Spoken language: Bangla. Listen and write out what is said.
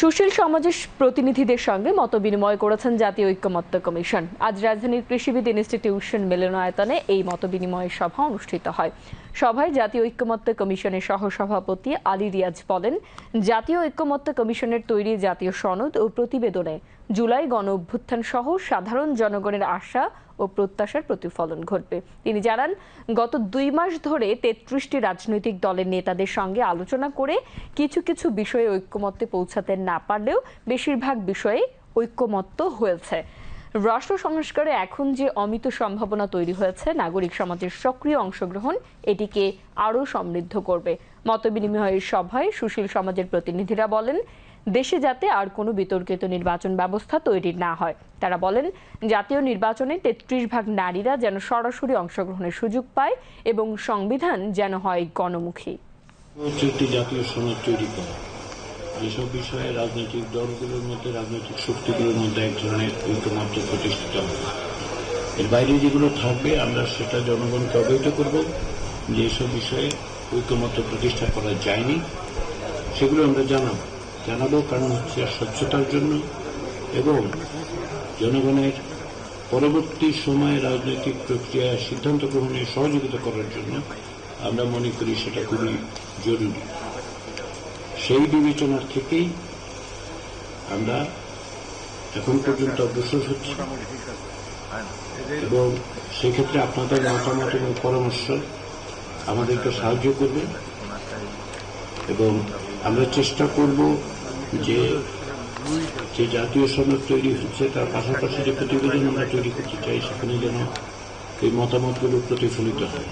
সুশীল সমাজের প্রতিনিধিদের সঙ্গে মত বিনিময় করেছেন জাতীয় ঐক্যমত্য কমিশন। আজ রাজধানীর কৃষিবিদ ইনস্টিটিউশন মিলনায়তনে এই মত বিনিময় সভা অনুষ্ঠিত হয়। সভায় জাতীয় ঐক্যমত্য কমিশনের সহসভাপতি আলী রিয়াজ বলেন, জাতীয় ঐক্যমত্য কমিশনের তৈরি জাতীয় সনদ ও প্রতিবেদনে জুলাই গণ অভ্যুত্থান সহ সাধারণ জনগণের আশা ও প্রত্যাশার প্রতিফলন ঘটবে। তিনি জানান, গত দুই মাস ধরে তেত্রিশটি রাজনৈতিক দলের নেতাদের সঙ্গে আলোচনা করে কিছু কিছু বিষয়ে ঐক্যমত্যে পৌঁছাতে না পারলেও বেশিরভাগ বিষয়ে ঐক্যমত্য হয়েছে। রাষ্ট্র সংস্কারে এখন যে অমিত সম্ভাবনা তৈরি হয়েছে, নাগরিক সমাজের সক্রিয় অংশগ্রহণ এটিকে আরও সমৃদ্ধ করবে। মতবিনিময়ের সভায় সুশীল সমাজের প্রতিনিধিরা বলেন দেশে যাতে আর কোনো বিতর্কিত নির্বাচন ব্যবস্থা তৈরি না হয়। তারা বলেন, জাতীয় নির্বাচনে তেত্রিশ ভাগ নারীরা যেন সরাসরি অংশগ্রহণের সুযোগ পায় এবং সংবিধান যেন হয় গণমুখী। জাতীয় সমাজ তৈরি করা। যেসব বিষয়ে রাজনৈতিক দলগুলোর মধ্যে, রাজনৈতিক শক্তিগুলোর মধ্যে এক ধরনের ঐক্যমত্য প্রতিষ্ঠিত হবে। এর বাইরে যেগুলো থাকবে, আমরা সেটা জনগণকে অবহিত করব। যে এসব বিষয়ে ঐক্যমত্য প্রতিষ্ঠা করা যায়নি, সেগুলো আমরা জানাব। জানাব, কারণ হচ্ছে স্বচ্ছতার জন্য। এবং জনগণের পরবর্তী সময়ে রাজনৈতিক প্রক্রিয়ায় সিদ্ধান্ত গ্রহণে সহযোগিতা করার জন্য আমরা মনে করি সেটা খুবই জরুরি। সেই বিবেচনার থেকেই আমরা এখন পর্যন্ত অগ্রসর হচ্ছি। এবং সেক্ষেত্রে আপনাদের মতামত এবং পরামর্শ আমাদেরকে সাহায্য করবে। এবং আমরা চেষ্টা করব যে যে জাতীয় সনদ তৈরি হচ্ছে, তার পাশাপাশি যে প্রতিবেদন আমরা তৈরি করতে চাই, সেখানে যেন এই মতামতগুলো প্রতিফলিত হয়।